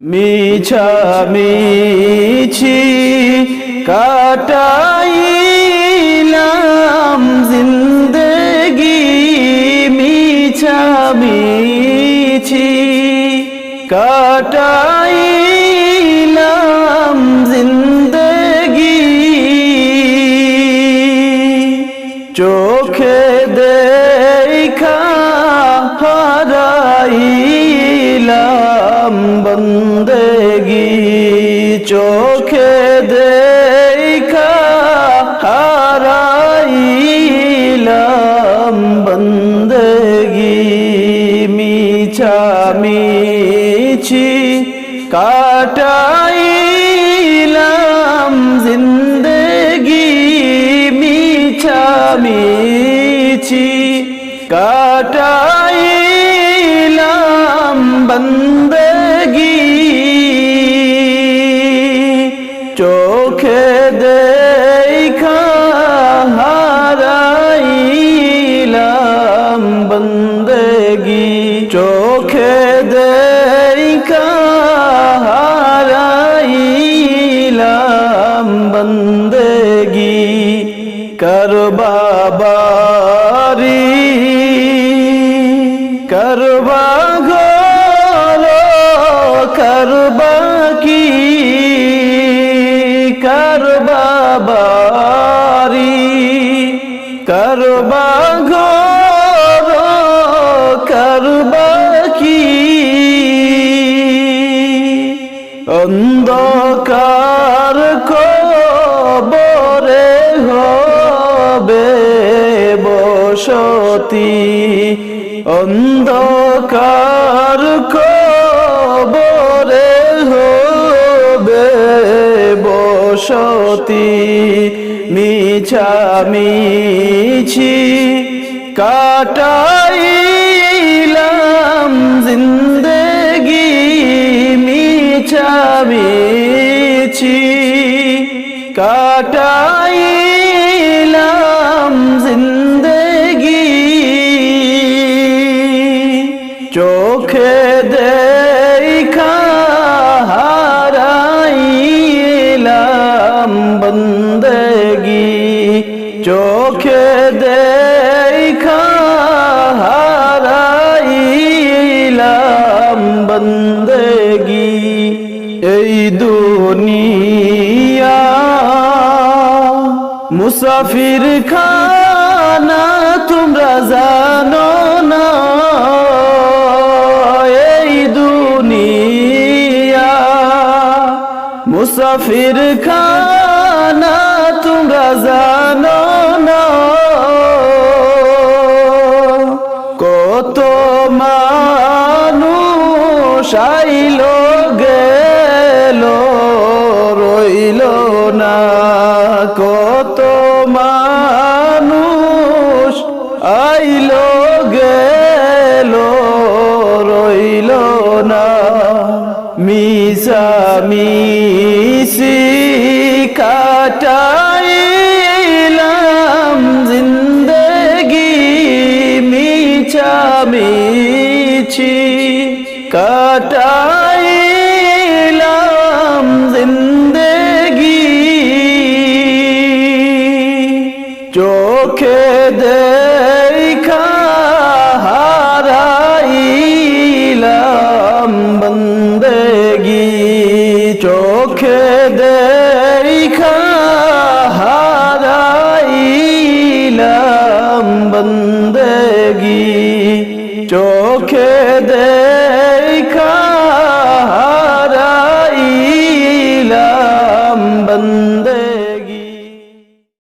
মিছামিছি কাটাইলাম জিন্দগি। মিছামিছি কাটাইলাম চোখে দেখা হারাইলাম বন্দেগি মিছামিছি কাটাইলাম করবাবারি করবা ঘর করবা কি করবাবারি করবা ঘর করবা কি অন্ধকার কবরে হবে বসতি অন্ধকার কবরে হবে বসতি। মিছামিছি কাটাইলাম জিন্দগি মিছামিছি কাটাইলাম জিন্দগি। চোখে দেখা হারাইলাম বন্দগি। চোখে দেখা হারাইলাম বন্দগি। এই দুনিয়া মুসাফির খানা তোমরা জানো না। মুসাফির খানা তোমরা জানো না। কত মানুষ আইল গেল রইল না। কত মানুষ আইল। মিছা কাটাইলাম জিন্দেগি। চোখে দেখা